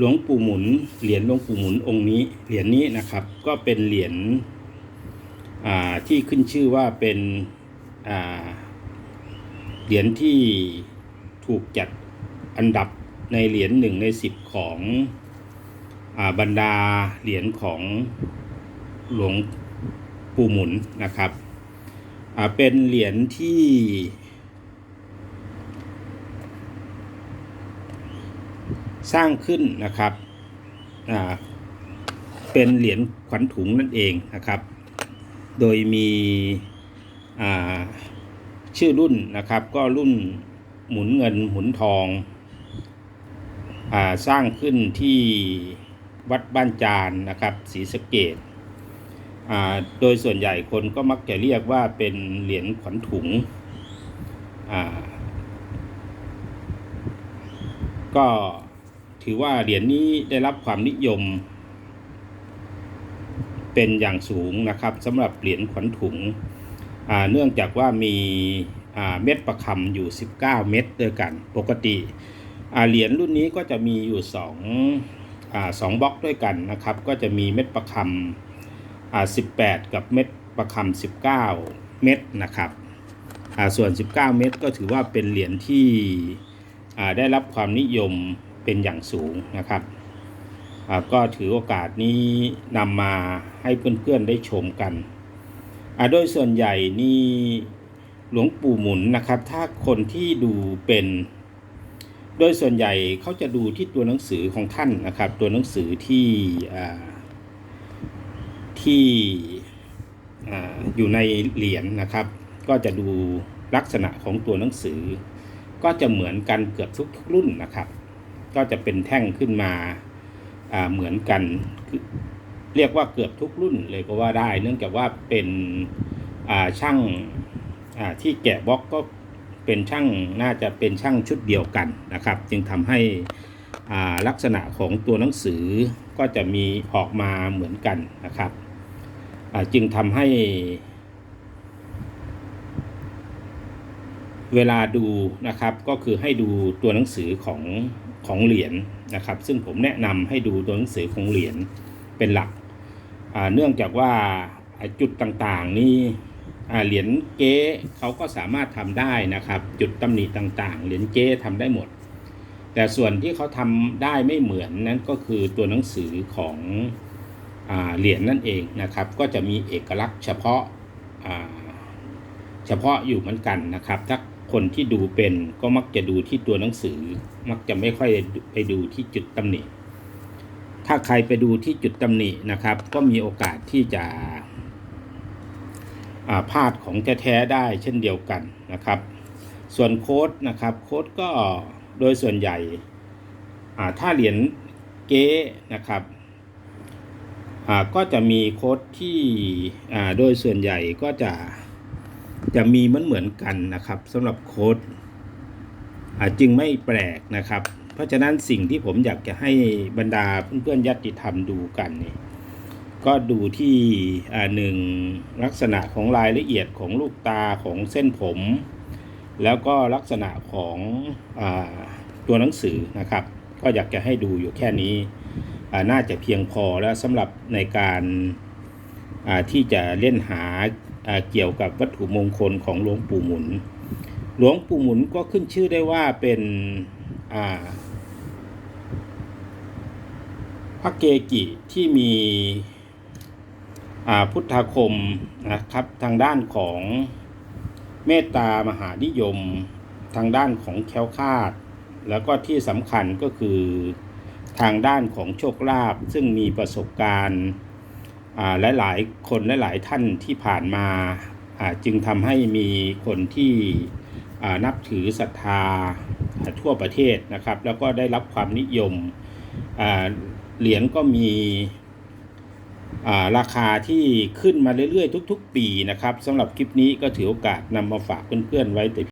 หลวงปู่หมุน เหรียญหลวงปู่หมุนองค์นี้ เหรียญนี้นะครับ ก็เป็นเหรียญที่ขึ้นชื่อว่าเป็นเหรียญที่ถูกจัดอันดับในเหรียญหนึ่งในสิบของอบรรดาเหรียญของหลวงปู่หมุนนะครับเป็นเหรียญที่ สร้างขึ้นนะครับอ่าเป็นเหรียญขวัญถุงนั่นเองนะครับ โดยมีอ่าชื่อรุ่นนะครับ ก็รุ่นหมุนเงินหมุนทองอาสร้างขึ้นที่วัดบ้านจานนะครับศรีสะเกดอ่าโดยส่วนใหญ่คนก็มักจะเรียกว่าเป็นเหรียญขวัญถุงอ่าก็ ถือว่าเหรียญนี้ได้รับความนิยม เป็นอย่างสูงนะครับสำหรับเหรียญขวัญถุง เนื่องจากว่ามีเม็ดประคำอยู่ 19 เม็ดด้วยกัน ปกติเหรียญรุ่นนี้ก็จะมีอยู่2อสองบล็อกด้วยกันนะครับ ก็จะมีเม็ดประคำ18 กับเม็ดประคำ19 เม็ดนะครับอ่าส่วน 19 เม็ดก็ถือว่าเป็นเหรียญที่ได้รับความนิยม เป็นอย่างสูงนะครับก็ถือโอกาสนี้นำมาให้เพื่อนๆได้ชมกันโดยส่วนใหญ่นี่หลวงปู่หมุนนะครับ ถ้าคนที่ดูเป็น โดยส่วนใหญ่เขาจะดูที่ตัวหนังสือของท่านนะครับ ตัวหนังสือที่ที่อ่าอยู่ในเหรียญนะครับ ก็จะดูลักษณะของตัวหนังสือ ก็จะเหมือนกันเกือบทุกรุ่นนะครับ ก็จะเป็นแท่งขึ้นมาเหมือนกัน เรียกว่าเกือบทุกรุ่นเลยก็ว่าได้ เนื่องจากว่าเป็นช่างาที่แกะบล็อกก็เป็นช่างน่าจะเป็นช่างชุดเดียวกันนะครับ จึงทำให้ลักษณะของตัวหนังสือก็จะมีออกมาเหมือนกันนะครับจึงทำให้ เวลาดูนะครับก็คือให้ดูตัวหนังสือของ ของเหรียญนะครับ ซึ่งผมแนะนำให้ดูตัวหนังสือของเหรียญเป็นหลัก เนื่องจากว่าจุดต่างๆนี่เหรียญเก๊เขาก็สามารถทำได้นะครับ จุดตำหนิต่างๆ เหรียญเก๊ทำได้หมด แต่ส่วนที่เขาทำได้ไม่เหมือนนั้นก็คือตัวหนังสือของอเหรียญนั่นเองนะครับ ก็จะมีเอกลักษณ์เฉพาะเฉพาะอยู่เหมือนกันนะครับถ้า คนที่ดูเป็นก็มักจะดูที่ตัวหนังสือ มักจะไม่ค่อยไปดูที่จุดตำหนิ ถ้าใครไปดูที่จุดตำหนินะครับ ก็มีโอกาสที่จะาพลาดของแท้ๆได้เช่นเดียวกันนะครับ ส่วนโค้ดนะครับโค้ดก็โดยส่วนใหญ่ถ้าเหรียญเก๊นะครับก็จะมีโค้ดที่โดยส่วนใหญ่ก็จะ จะมีมือนเหมือนกันนะครับสำหรับโค้ดอาจึงไม่แปลกนะครับ เพราะฉะนั้นสิ่งที่ผมอยากจะให้บรรดาเพื่อนๆญาติธรรมดูกันนี่ก็ดูที่หนึ่งลักษณะของรายละเอียดของลูกตาของเส้นผม แล้วก็ลักษณะของอตัวหนังสือนะครับ ก็อยากจะให้ดูอยู่แค่นี้น่าจะเพียงพอแล้วสำหรับในการ ที่จะเล่นหาเกี่ยวกับวัตถุมงคลของหลวงปู่หมุน หลวงปู่หมุนก็ขึ้นชื่อได้ว่าเป็นพระเกจิที่มีพุทธาคมนะครับทางด้านของเมตตามหานิยมทางด้านของแคล้วคาด แล้วก็ที่สำคัญก็คือทางด้านของโชคลาภซึ่งมีประสบการณ์ หลายหลายๆคนหลายๆท่านที่ผ่านมาจึงทำให้มีคนที่นับถือศรัทธาทั่วประเทศนะครับ แล้วก็ได้รับความนิยมเหรียญก็มีราคาที่ขึ้นมาเรื่อยๆ ทุก ๆ ปีนะครับสำหรับคลิปนี้ก็ถือโอกาสนำมาฝากเพื่อนๆไว้แต่